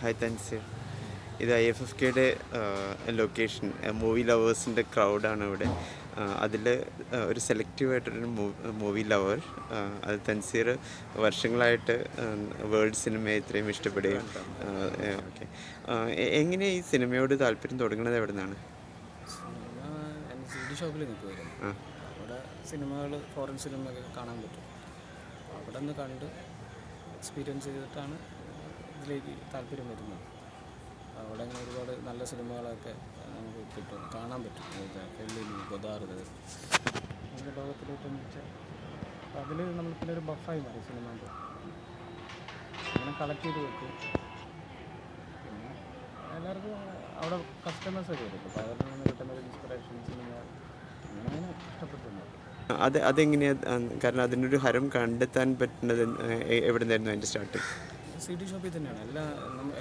Hi Tanseer ഇത് I F F കെയുടെ location movie ലവേഴ്സിന്റെ ക്രൗഡാണ് ഇവിടെ. അതിൽ ഒരു സെലക്റ്റീവായിട്ടൊരു മൂവി ലവർ അത് തൻസീർ വർഷങ്ങളായിട്ട് വേൾഡ് സിനിമയെ ഇത്രയും ഇഷ്ടപ്പെടുകയും ഓക്കെ. എങ്ങനെ ഈ സിനിമയോട് താല്പര്യം തുടങ്ങുന്നത് എവിടെ നിന്നാണ് ഷോപ്പിൽ നിൽക്കുമായിരുന്നു അവിടെ സിനിമകൾ ഫോറിൻ സിനിമയൊക്കെ കാണാൻ പറ്റും. അവിടെ നിന്ന് കണ്ട് എക്സ്പീരിയൻസ് ചെയ്തിട്ടാണ് ഇതിലേക്ക് താല്പര്യം വരുന്നത് അവിടെ അങ്ങനെ ഒരുപാട് നല്ല സിനിമകളൊക്കെ നമുക്ക് കിട്ടും. കാണാൻ പറ്റും. ഫെല്ലിനി ഗൊദാർദ് നമ്മുടെ ലോകത്തിലേറ്റവും മികച്ച അതിൽ നമ്മൾ പിന്നെ ഒരു ബഫായി മാറി സിനിമ അങ്ങനെ കളക്ട് ചെയ്ത് വെക്കും. പിന്നെ എല്ലാവർക്കും അവിടെ കസ്റ്റമേഴ്സൊക്കെ വരും. അപ്പോൾ അവരിൽ നിന്ന് കിട്ടുന്ന ഒരു ഇൻസ്പിറേഷൻ സിനിമ അങ്ങനെ അങ്ങനെ ഇഷ്ടപ്പെട്ടുണ്ട് അത് അതെങ്ങനെയാണ് കാരണം അതിനൊരു ഹരം കണ്ടെത്താൻ പറ്റുന്നത് എവിടെ നിന്നായിരുന്നു അതിന്റെ സ്റ്റാർട്ടിങ് സി ഡി ഷോപ്പിൽ തന്നെയാണ്. എല്ലാ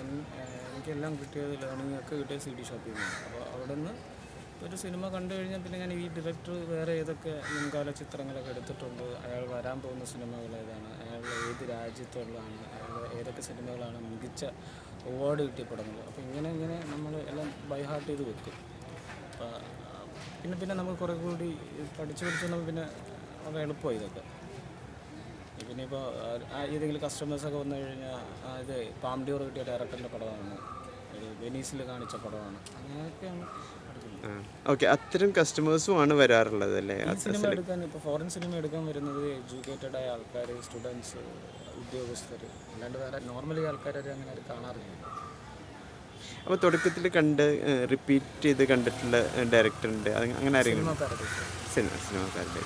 എനിക്കെല്ലാം കിട്ടിയത് ലേണിംഗ് ഒക്കെ കിട്ടിയത് സി ഡി ഷോപ്പിൽ നിന്നാണ്. അപ്പോൾ അവിടെ നിന്ന് ഒരു സിനിമ കണ്ടു കഴിഞ്ഞാൽ പിന്നെ ഞാൻ ഈ ഡയറക്ടർ വേറെ ഏതൊക്കെ മുൻകാല ചിത്രങ്ങളൊക്കെ എടുത്തിട്ടുണ്ട് അയാൾ വരാൻ പോകുന്ന സിനിമകൾ ഏതാണ് അയാൾ ഏത് രാജ്യത്തുള്ളതാണ് അയാൾ ഏതൊക്കെ സിനിമകളാണ് മികച്ച അവാർഡ് കിട്ടിയ പടങ്ങൾ അപ്പോൾ ഇങ്ങനെ ഇങ്ങനെ നമ്മൾ എല്ലാം ബൈ ഹാർട്ട് ചെയ്ത് വെക്കും. പിന്നെ പിന്നെ നമ്മൾ കുറേ കൂടി പഠിച്ചു പഠിച്ചു പിന്നെ അത് എളുപ്പമായി ഇതൊക്കെ. പിന്നെ ഇപ്പോൾ ഏതെങ്കിലും കസ്റ്റമേഴ്സൊക്കെ വന്നു കഴിഞ്ഞാൽ ഇത് പാം ഡ്യൂർ കിട്ടിയ ഡയറക്ടറിന്റെ പടമാണ്. വെനീസിൽ കാണിച്ച പടമാണ്. അങ്ങനെയൊക്കെയാണ് ഓക്കെ. അത്തരം കസ്റ്റമേഴ്സും ആണ് വരാറുള്ളത് അല്ലേ? സിനിമ എടുക്കാൻ ഇപ്പോൾ ഫോറിൻ സിനിമ എടുക്കാൻ വരുന്നത് എഡ്യൂക്കേറ്റഡ് ആയ ആൾക്കാർ സ്റ്റുഡൻസ് ഉദ്യോഗസ്ഥർ അല്ലാണ്ട് വേറെ നോർമലി ആൾക്കാർ അങ്ങനെ കാണാറില്ല. അപ്പോൾ തുടക്കത്തിൽ കണ്ട് റിപ്പീറ്റ് ചെയ്ത് കണ്ടിട്ടുള്ള ഡയറക്ടറുണ്ട് അങ്ങനെ ആരെങ്കിലും സിനിമ സിനിമക്കാരുടെ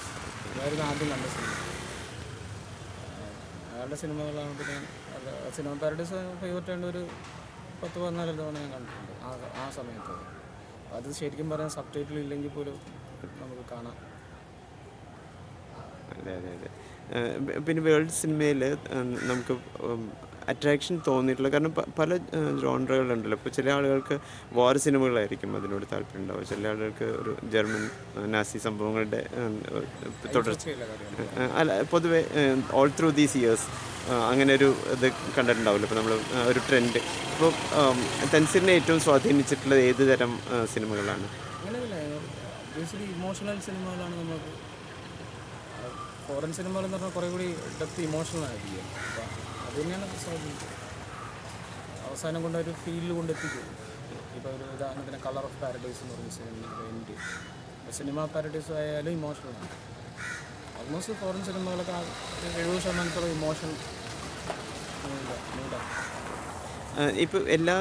ആദ്യം കണ്ട സിനിമ അയാളുടെ സിനിമകളാണ് പിന്നെ സിനിമ പാരഡൈസ് ഫേവററ്റ് ആയിട്ട് ഒരു പത്ത് പതിനാല് തവണ ഞാൻ കണ്ടിട്ടുണ്ട് ആ ആ സമയത്ത്. അത് ശരിക്കും പറയാൻ സബ് ടൈറ്റിൽ ഇല്ലെങ്കിൽ പോലും നമുക്ക് കാണാം. അതെ അതെ അതെ. പിന്നെ വേൾഡ് സിനിമയിൽ നമുക്ക് അട്രാക്ഷൻ തോന്നിയിട്ടുള്ള കാരണം പല ജോൺറകളുണ്ടല്ലോ ഇപ്പോൾ ചില ആളുകൾക്ക് വാർ സിനിമകളായിരിക്കും അതിനോട് താല്പര്യം ഉണ്ടാവുക ചില ആളുകൾക്ക് ഒരു ജർമ്മൻ നാസി സംഭവങ്ങളുടെ തുടർച്ച. അല്ല പൊതുവെ ഓൾ ത്രൂ ദീസ് ഇയേഴ്സ് അങ്ങനെ ഒരു ഇത് കണ്ടിട്ടുണ്ടാവില്ല. ഇപ്പോൾ നമ്മൾ ഒരു ട്രെൻഡ് ഇപ്പോൾ തൻസീറിനെ ഏറ്റവും സ്വാധീനിച്ചിട്ടുള്ളത് ഏത് തരം സിനിമകളാണ്? ഇമോഷണൽ സിനിമകളാണ് നമുക്ക് ഫോറിൻ സിനിമകൾ എന്ന് പറഞ്ഞാൽ കുറേ കൂടി ഡെപ്ത് ഇമോഷണൽ ആയിരിക്കും. അത് തന്നെയാണ് സ്വാധീനിച്ചത് അവസാനം കൊണ്ട് ഒരു ഫീലിൽ കൊണ്ടെത്തിക്കും. ഇപ്പോൾ ഒരു ഉദാഹരണത്തിന് കളർ ഓഫ് പാരഡൈസ് എന്ന് പറഞ്ഞ സിനിമ എൻഡ് സിനിമ പാരഡൈസ് ആയാലും ഇമോഷണലാണ് ഓൾമോസ്റ്റ് ഫോറിൻ സിനിമകളൊക്കെ എഴുപത് ശതമാനത്തോളം ഇമോഷൻ മൂടാണ് ഇപ്പോൾ എല്ലാ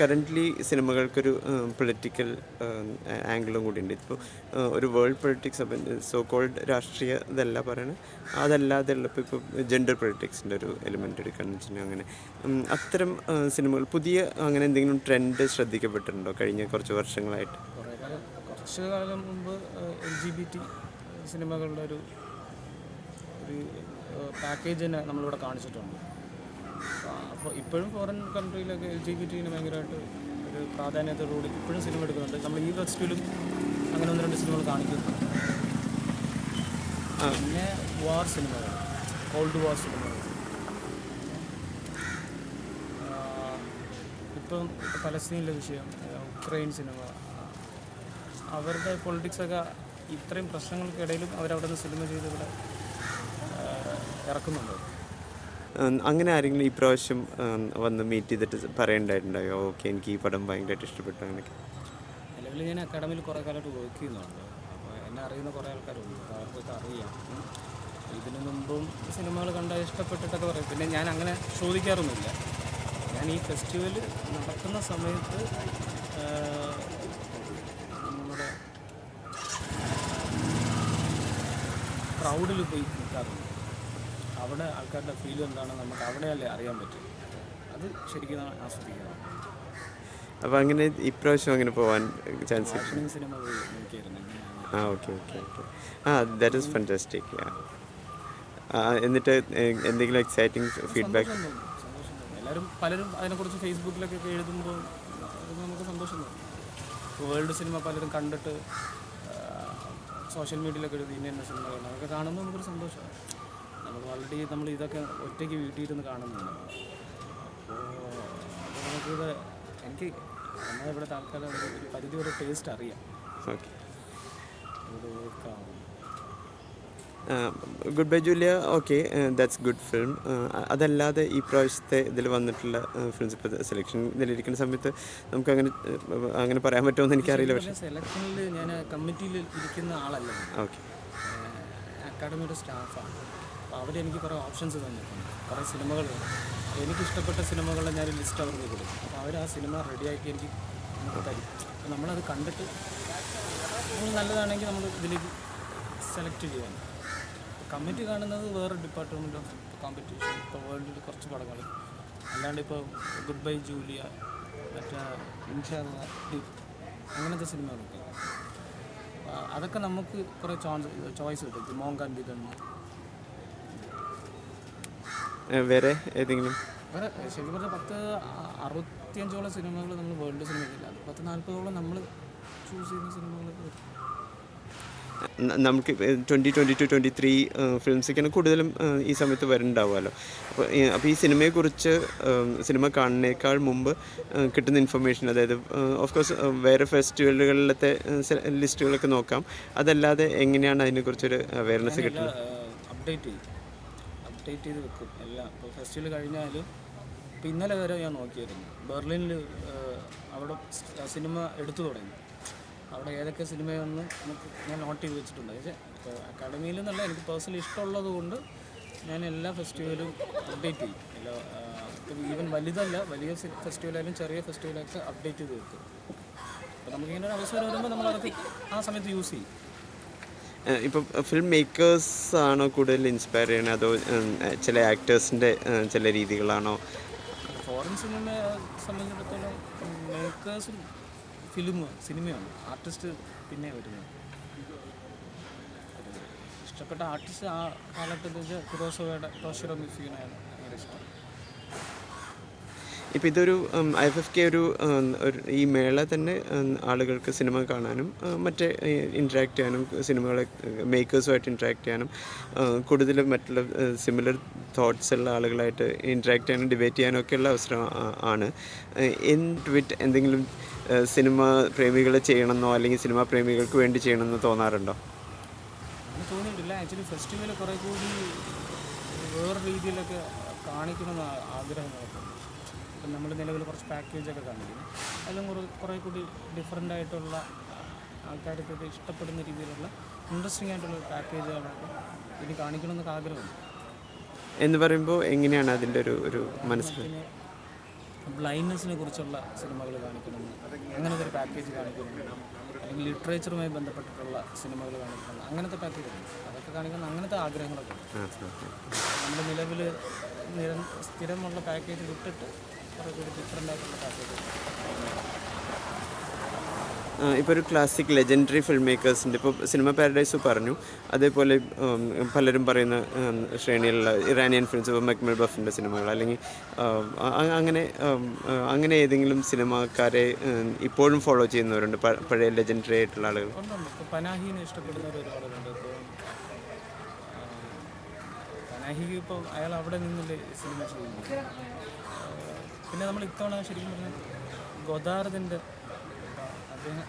കറന്റ്ലി സിനിമകൾക്കൊരു പൊളിറ്റിക്കൽ ആംഗിളും കൂടി ഉണ്ട് ഇപ്പോൾ ഒരു വേൾഡ് പൊളിറ്റിക്സ് സോ കോൾഡ് രാഷ്ട്രീയ ഇതല്ല പറയണത് അതല്ലാതെ ഉള്ളപ്പോൾ ഇപ്പോൾ ജെൻഡർ പൊളിറ്റിക്സിന്റെ ഒരു എലിമെന്റ് എടുക്കുകയാണെന്ന് വെച്ചിട്ടുണ്ടെങ്കിൽ അങ്ങനെ അത്തരം സിനിമകൾ പുതിയ അങ്ങനെ എന്തെങ്കിലും ട്രെൻഡ് ശ്രദ്ധിക്കപ്പെട്ടിട്ടുണ്ടോ കഴിഞ്ഞ കുറച്ച് വർഷങ്ങളായിട്ട്? കുറച്ച് കാലം മുമ്പ് എൽ ജി ബി ടി സിനിമകളുടെ ഒരു ഒരു പാക്കേജ് തന്നെ നമ്മളിവിടെ കാണിച്ചിട്ടുണ്ട്. അപ്പോൾ ഇപ്പോഴും ഫോറിൻ കൺട്രിയിലൊക്കെ എൽ ജി ബി ടിന് ഭയങ്കരമായിട്ട് ഒരു പ്രാധാന്യത്തോടുകൂടി ഇപ്പോഴും സിനിമ എടുക്കുന്നുണ്ട്. നമ്മൾ ഈ ഫെസ്റ്റിവലും അങ്ങനെ ഒന്ന് രണ്ട് സിനിമകൾ കാണിക്കുന്നുണ്ട്. പിന്നെ വാർ സിനിമകൾ ഓൾഡ് വാർ സിനിമകൾ ഇപ്പം ഫലസ്തീനിലെ പലസ്തീനിലെ വിഷയം ഉക്രൈൻ സിനിമ അവരുടെ പൊളിറ്റിക്സൊക്കെ ഇത്രയും പ്രശ്നങ്ങൾക്കിടയിലും അവരവിടെ നിന്ന് സിനിമ ചെയ്ത് ഇവിടെ ഇറക്കുന്നുണ്ട്. അങ്ങനെ ആരെങ്കിലും ഈ പ്രാവശ്യം വന്ന് മീറ്റ് ചെയ്തിട്ട് പറയണ്ടായിട്ടുണ്ടായോ? ഓക്കെ എനിക്ക് ഈ പടം ഭയങ്കരമായിട്ട് ഇഷ്ടപ്പെട്ടു അങ്ങനെയൊക്കെ. നിലവിൽ ഞാൻ അക്കാഡമിയിൽ കുറേ കാലമായിട്ട് വർക്ക് ചെയ്യുന്നുണ്ട്. അപ്പോൾ എന്നെ അറിയുന്ന കുറേ ആൾക്കാരുണ്ട്. അവർക്കൊക്കെ അറിയാം. ഇതിനു മുമ്പും സിനിമകൾ കണ്ട ഇഷ്ടപ്പെട്ടിട്ടൊക്കെ പറയും. പിന്നെ ഞാൻ അങ്ങനെ ചോദിക്കാറൊന്നുമില്ല. ഞാൻ ഈ ഫെസ്റ്റിവൽ നടക്കുന്ന സമയത്ത് നമ്മുടെ ക്രൗഡിൽ പോയി നിൽക്കാറുണ്ട്. അവിടെ ആൾക്കാരുടെ ഫീൽ എന്താണെന്ന് നമുക്ക് അവിടെയല്ലേ അറിയാൻ പറ്റും. അത് ശരിക്കും ആസ്വദിക്കണം അപ്പോൾ അങ്ങനെ ഇപ്രാവശ്യം അങ്ങനെ പോകാൻ chance cinema ah okay okay okay ah that is fantastic എന്നിട്ട് എന്തെങ്കിലും എക്സൈറ്റിംഗ് ഫീഡ്ബാക്ക്. എല്ലാവരും പലരും അതിനെക്കുറിച്ച് ഫേസ്ബുക്കിലൊക്കെ എഴുതുമ്പോൾ നമുക്ക് സന്തോഷം തോന്നും. വേൾഡ് സിനിമ പലരും കണ്ടിട്ട് സോഷ്യൽ മീഡിയയിലൊക്കെ എഴുതി ഇന്ന സിനിമകൾ അതൊക്കെ കാണുമ്പോൾ നമുക്കൊരു സന്തോഷമാണ്. നമുക്ക് ഓൾറെഡി നമ്മൾ ഇതൊക്കെ ഒറ്റയ്ക്ക് വീട്ടിൽ ഇരുന്ന് കാണുന്നുണ്ട്. അപ്പോൾ നമുക്കിത് എനിക്ക് നമ്മുടെ ഇവിടെ ആൾക്കാരെ ഒരു പരിധി വരെ ടേസ്റ്റ് അറിയാം. Okay good bye Julia okay that's good film അതല്ലാതെ ഈ പ്രാവശ്യത്തെ ഇതിൽ വന്നിട്ടുള്ള ഫിലിംസ് ഇപ്പോൾ സെലക്ഷൻ ഇതിലിരിക്കുന്ന സമയത്ത് നമുക്ക് അങ്ങനെ അങ്ങനെ പറയാൻ പറ്റുമോ എന്ന് എനിക്കറിയില്ല പക്ഷേ സെലക്ഷനിൽ ഞാൻ കമ്മിറ്റിയിൽ ഇരിക്കുന്ന ആളല്ല. ഓക്കെ അക്കാഡമിയുടെ സ്റ്റാഫാണ് അവരെനിക്ക് കുറേ ഓപ്ഷൻസ് തന്നിട്ടുണ്ട്. കുറേ സിനിമകൾ എനിക്കിഷ്ടപ്പെട്ട സിനിമകളുടെ ഞാൻ ലിസ്റ്റ് അവർക്ക് കൊടുക്കും. അപ്പോൾ അവർ ആ സിനിമ റെഡിയാക്കി എനിക്ക് നമുക്ക് തരും. അപ്പോൾ നമ്മളത് കണ്ടിട്ട് നല്ലതാണെങ്കിൽ നമ്മൾ ഇതിലേക്ക് സെലക്ട് ചെയ്യാൻ കമ്മിറ്റി കാണുന്നത് വേറെ ഡിപ്പാർട്ട്മെന്റ് ഓഫ് കോമ്പറ്റീഷൻ ഇപ്പോൾ വേൾഡിൽ കുറച്ച് പടങ്ങൾ. അല്ലാണ്ട് ഇപ്പോൾ ഗുഡ് ബൈ ജൂലിയ മറ്റേ ഡിപ് അങ്ങനത്തെ സിനിമകളൊക്കെ. അതൊക്കെ നമുക്ക് കുറേ ചോയ്സ് കിട്ടും. മോങ്കാന്തി മോങ്കാൻ വിതണ്ണു വേറെ ഏതെങ്കിലും? ശരിക്കും പറഞ്ഞാൽ പത്ത് അറുപത്തിയഞ്ചോളം സിനിമകൾ നമ്മൾ വേൾഡ് സിനിമയ്ക്കില്ല അത് പത്ത് നാൽപ്പതോളം നമ്മൾ ചൂസ് ചെയ്യുന്ന സിനിമകളൊക്കെ വരും. നമുക്ക് twenty twenty two twenty three ഫിലിംസൊക്കെയാണ് കൂടുതലും ഈ സമയത്ത് വരുന്നുണ്ടാവുമല്ലോ അപ്പോൾ അപ്പോൾ ഈ സിനിമയെക്കുറിച്ച് സിനിമ കാണുന്നേക്കാൾ മുമ്പ് കിട്ടുന്ന ഇൻഫർമേഷൻ അതായത് ഓഫ് കോഴ്സ് വേറെ ഫെസ്റ്റിവലുകളിലത്തെ ലിസ്റ്റുകളൊക്കെ നോക്കാം. അതല്ലാതെ എങ്ങനെയാണ് അതിനെക്കുറിച്ചൊരു അവയർനെസ് കിട്ടുന്നത്? അപ്ഡേറ്റ് ചെയ്യും. അപ്ഡേറ്റ് ചെയ്ത് വെക്കും. എല്ലാം ഇപ്പോൾ ഫെസ്റ്റിവൽ കഴിഞ്ഞാലും ഇപ്പോൾ ഇന്നലെ വരെ ഞാൻ നോക്കിയായിരുന്നു ബെർലിനിൽ അവിടെ സിനിമ എടുത്തു തുടങ്ങി. അവിടെ ഏതൊക്കെ സിനിമയെന്ന് നമുക്ക് ഞാൻ നോട്ട് ചെയ്ത് വെച്ചിട്ടുണ്ട്. ഇപ്പോൾ അക്കാഡമിയിൽ നിന്നല്ല എനിക്ക് പേഴ്സണലി ഇഷ്ടമുള്ളത് കൊണ്ട് ഞാൻ എല്ലാ ഫെസ്റ്റിവലും അപ്ഡേറ്റ് ചെയ്യും. എല്ലാ ഇപ്പം ഈവൻ വലുതല്ല വലിയ ഫെസ്റ്റിവലായാലും ചെറിയ ഫെസ്റ്റിവലൊക്കെ അപ്ഡേറ്റ് ചെയ്ത് വെക്കും. അപ്പോൾ നമുക്കിങ്ങനെ ഒരു അവസരം വരുമ്പോൾ നമ്മളതൊക്കെ ആ സമയത്ത് യൂസ് ചെയ്യും. ഇപ്പം ഫിലിം മേക്കേഴ്സ് ആണോ കൂടുതൽ ഇൻസ്പയർ ചെയ്യണത് അതോ ചില ആക്ടേഴ്സിന്റെ ചില രീതികളാണോ? ഫോറിൻ സിനിമയെ സംബന്ധിച്ചിടത്തോളം മേക്കേഴ്സും ഫിലിം സിനിമയാണ് ആർട്ടിസ്റ്റ് പിന്നെ വരുന്നത്. ഇഷ്ടപ്പെട്ട ആർട്ടിസ്റ്റ് ആ കാലഘട്ടത്തിൽ ഫിറോസോയുടെ ടോഷിറോ മിഫീനാണ് ഭയങ്കര ഇഷ്ടം. ഇപ്പം ഇതൊരു ഐ എഫ് എഫ് കെ ഒരു ഈ മേള തന്നെ ആളുകൾക്ക് സിനിമ കാണാനും മറ്റേ ഇൻട്രാക്ട് ചെയ്യാനും സിനിമകളെ മേക്കേഴ്സുമായിട്ട് ഇൻട്രാക്ട് ചെയ്യാനും കൂടുതൽ മറ്റുള്ള സിമിലർ തോട്ട്സ് ഉള്ള ആളുകളായിട്ട് ഇൻട്രാക്ട് ചെയ്യാനും ഡിബേറ്റ് ചെയ്യാനും ഒക്കെയുള്ള അവസരം ആണ്. ഇൻ ട്വിറ്റ് എന്തെങ്കിലും സിനിമ പ്രേമികൾ ചെയ്യണമെന്നോ അല്ലെങ്കിൽ സിനിമാ പ്രേമികൾക്ക് വേണ്ടി ചെയ്യണമെന്നോ തോന്നാറുണ്ടോ? തോന്നിയിട്ടില്ല. ആക്ച്വലി ഫെസ്റ്റിവൽ കുറേ കൂടി വേറെ രീതിയിലൊക്കെ കാണിക്കണമെന്ന് ആഗ്രഹം ഇപ്പം നമ്മൾ നിലവിൽ കുറച്ച് പാക്കേജൊക്കെ കാണിക്കുന്നു അതിലും കുറേ കുറേ കൂടി ഡിഫറെന്റ് ആയിട്ടുള്ള ആൾക്കാർക്കൊക്കെ ഇഷ്ടപ്പെടുന്ന രീതിയിലുള്ള ഇൻട്രസ്റ്റിംഗ് ആയിട്ടുള്ള പാക്കേജുകളൊക്കെ ഇനി കാണിക്കണമെന്നൊക്കെ ആഗ്രഹമുണ്ട്. എന്ന് പറയുമ്പോൾ എങ്ങനെയാണ് അതിന്റെ ഒരു ഒരു മനസ്സിൽ? പിന്നെ ബ്ലൈൻഡ്നെസ്സിനെ കുറിച്ചുള്ള സിനിമകൾ കാണിക്കണമെന്ന് അങ്ങനത്തെ ഒരു പാക്കേജ് കാണിക്കണം അല്ലെങ്കിൽ ലിറ്ററേച്ചറുമായി ബന്ധപ്പെട്ടിട്ടുള്ള സിനിമകൾ കാണിക്കണം അങ്ങനത്തെ പാക്കേജ് അതൊക്കെ കാണിക്കണം അങ്ങനത്തെ ആഗ്രഹങ്ങളൊക്കെ നമ്മുടെ നിലവിൽ നിര സ്ഥിരമുള്ള പാക്കേജ് വിട്ടിട്ട് ഇപ്പോൾ ഒരു ക്ലാസിക് ലെജൻഡറി ഫിൽം മേക്കേഴ്സിന്റെ ഇപ്പോൾ സിനിമ പാരഡൈസ് പറഞ്ഞു. അതേപോലെ പലരും പറയുന്ന ശ്രേണിയിലുള്ള ഇറാനിയൻ ഫിലിംസ് ഇപ്പോൾ മെക്മൽ ബഫിന്റെ സിനിമകൾ അല്ലെങ്കിൽ അങ്ങനെ അങ്ങനെ ഏതെങ്കിലും സിനിമാക്കാരെ ഇപ്പോഴും ഫോളോ ചെയ്യുന്നവരുണ്ട് പഴയ ലെജൻഡറി ആയിട്ടുള്ള ആളുകൾ. പനാഹിനെ ഇഷ്ടപ്പെടുന്നവർ ഒരുപാടുണ്ട് പനാഹിക്ക് അയാൾ അവിടെ നിന്നല്ലേ സിനിമ ചെയ്യുന്നു ആ, പിന്നെ നമ്മൾ ഇത്തവണ ശരിക്കും പറഞ്ഞാൽ ഗോദാർദിന്റെ അദ്ദേഹം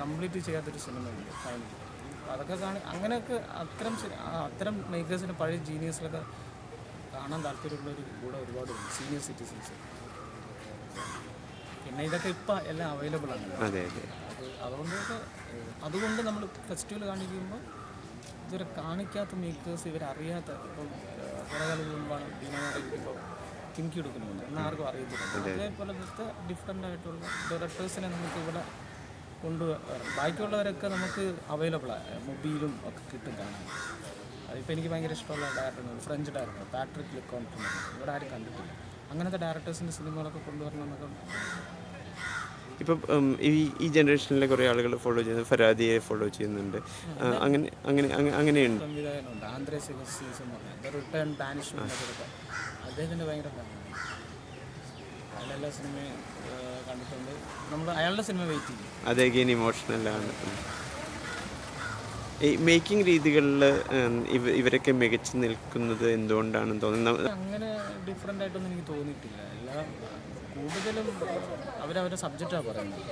കംപ്ലീറ്റ് ചെയ്യാത്തൊരു സിനിമയുണ്ട് ഫൈനലി അതൊക്കെ കാണി അങ്ങനെയൊക്കെ അത്തരം അത്തരം മേക്കേഴ്സിന് പഴയ ജീനിയസിലൊക്കെ കാണാൻ താല്പര്യമുള്ളവർ കൂടെ ഒരുപാടുണ്ട് സീനിയർ സിറ്റിസൺസ് പിന്നെ ഇതൊക്കെ ഇപ്പം എല്ലാം അവൈലബിൾ ആണ്. അതെ അതെ. അതുകൊണ്ടൊക്കെ അതുകൊണ്ട് നമ്മൾ ഫെസ്റ്റിവൽ കാണിക്കുമ്പോൾ ഇതുവരെ കാണിക്കാത്ത മേക്കേഴ്സ് ഇവരറിയാത്ത ഇപ്പം കുറേ കാലം മുമ്പാണ് ഇപ്പോൾ കിങ്കി എടുക്കുന്നുണ്ട്. എന്നാർക്കും അറിയത്തില്ല. അതേപോലത്തെ ഡിഫറെന്റ് ആയിട്ടുള്ള ഡയറക്ടേഴ്സിനെ നമുക്ക് ഇവിടെ കൊണ്ടുവരാം ബാക്കിയുള്ളവരൊക്കെ നമുക്ക് അവൈലബിളാണ് മൊബൈലും ഒക്കെ കിട്ടും കാണാൻ. അതിപ്പോൾ എനിക്ക് ഭയങ്കര ഇഷ്ടമുള്ള director French director Patrick Leconte ഇവിടെ ആരും കണ്ടിട്ടില്ല. അങ്ങനത്തെ ഡയറക്ടേഴ്സിന്റെ സിനിമകളൊക്കെ കൊണ്ടുവരണം എന്നൊക്കെ ഇപ്പം ഈ ഈ ജനറേഷനിലെ കുറേ ആളുകൾ ഫോളോ ചെയ്യുന്നത് ഫരാദിയെ ഫോളോ ചെയ്യുന്നുണ്ട്. അങ്ങനെ അങ്ങനെ അങ്ങ- അങ്ങനെയുണ്ട്. അദ്ദേഹത്തിന്റെ ഭയങ്കര എല്ലാ സിനിമയും കണ്ടിട്ടുണ്ട്. നമ്മൾ അയാളുടെ സിനിമ വെയിറ്റ് ചെയ്യും. അത് അഗെയിൻ ഇമോഷണലാണ് ഈ മേക്കിംഗ് രീതികളിൽ ഇവ ഇവരൊക്കെ മികച്ചു നിൽക്കുന്നത് എന്തുകൊണ്ടാണെന്ന് തോന്നുന്നത് അങ്ങനെ ഡിഫറെന്റ് ആയിട്ടൊന്നും എനിക്ക് തോന്നിയിട്ടില്ല. എല്ലാം കൂടുതലും അവരവരുടെ സബ്ജക്റ്റാണ് പറയുന്നത്.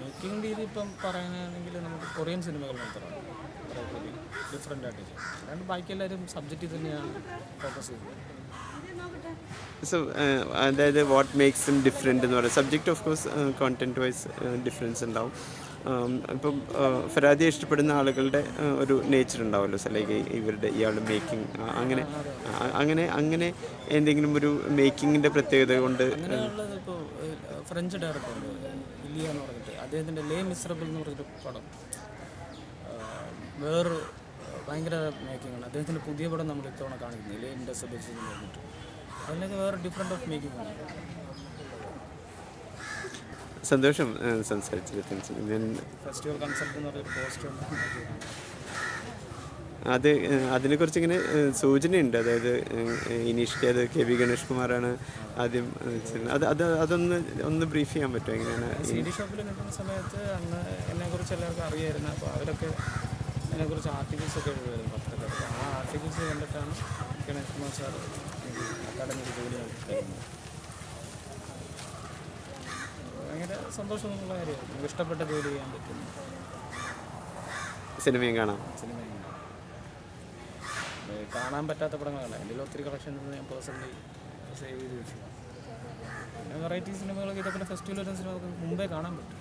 മേക്കിംഗ് രീതി ഇപ്പം പറയുകയാണെങ്കിൽ നമുക്ക് കൊറിയൻ സിനിമകൾ മാത്രമാണ്. ഡിഫറെന്റ് ആയിട്ട് അല്ലാണ്ട് ബാക്കി എല്ലാവരും സബ്ജക്റ്റിൽ തന്നെയാണ് ഫോക്കസ് ചെയ്യുന്നത്. സോ അതായത് വാട്ട് മേക്സ് ഡിഫറെന്റ് എന്ന് പറയുന്നത്. Subject of course content wise difference ഉണ്ടാവും. ഇപ്പം ഫരാദിയെ ഇഷ്ടപ്പെടുന്ന ആളുകളുടെ ഒരു നേച്ചർ ഉണ്ടാവുമല്ലോ ലൈക്ക് ഇവരുടെ ഇയാൾ മേക്കിംഗ് അങ്ങനെ അങ്ങനെ അങ്ങനെ എന്തെങ്കിലും ഒരു മേക്കിങ്ങിന്റെ പ്രത്യേകത കൊണ്ട് ഫ്രഞ്ച് ഡയറക്ടർ ഇലിയ പറഞ്ഞിട്ട്. അദ്ദേഹത്തിന്റെ ലേ മിസ്രബിൾ എന്ന് പറഞ്ഞൊരു പടം. വേറൊരു ഭയങ്കര മേക്കിംഗ് ആണ്. അദ്ദേഹത്തിന്റെ പുതിയ പടം നമ്മൾ ഇത്തവണ കാണിക്കുന്നത് ലേ ഇൻഡസബിൾസ് എന്ന് പറഞ്ഞിട്ട് അതിനൊക്കെ വേറെ ഡിഫറെന്റ് ഓഫ് മേക്കിംഗ് ആണ്. സന്തോഷം സംസാരിച്ചത് താങ്ക്സ് ഞാൻ ഫെസ്റ്റിവൽ കൺസെപ്റ്റ് എന്ന് പറഞ്ഞൊരു പോസ്റ്റർ അത് അതിനെക്കുറിച്ച് ഇങ്ങനെ സൂചനയുണ്ട്. അതായത് ഇനീഷ്യലി അത് കെ വി ഗണേഷ് കുമാറാണ് ആദ്യം അത് അത് അതൊന്ന് ഒന്ന് ബ്രീഫ് ചെയ്യാൻ പറ്റുമോ? എങ്ങനെയാണ്? സി ഡി ഷോപ്പിൽ നിൽക്കുന്ന സമയത്ത് അന്ന് എന്നെക്കുറിച്ച് എല്ലാവർക്കും അറിയായിരുന്നു. അപ്പോൾ അവരൊക്കെ എന്നെക്കുറിച്ച് ആർട്ടിക്കിൾസ് ഒക്കെ എഴുതുമായിരുന്നു. അപ്പോൾ ആ ആർട്ടിക്കിൾസ് കണ്ടിട്ടാണ് ഗണേഷ് കുമാർ സാർ അക്കാഡമിക്ക് ജോലി തരുന്നത് ഭയങ്കര സന്തോഷമുള്ള കാര്യമാണ്. നമുക്ക് ഇഷ്ടപ്പെട്ട ജോലി ചെയ്യാൻ പറ്റുന്നു സിനിമയും കാണാം. സിനിമയും കാണാം. കാണാൻ പറ്റാത്ത പടങ്ങളാണ് അതിൽ ഒത്തിരി കളക്ഷൻസ് ഞാൻ പേഴ്സണലി സേവ് ചെയ്ത് വെച്ചു. പിന്നെ വെറൈറ്റി സിനിമകളൊക്കെ ഇതൊക്കെ ഫെസ്റ്റിവൽ വരുന്ന സിനിമകൾക്ക് മുമ്പേ കാണാൻ പറ്റും.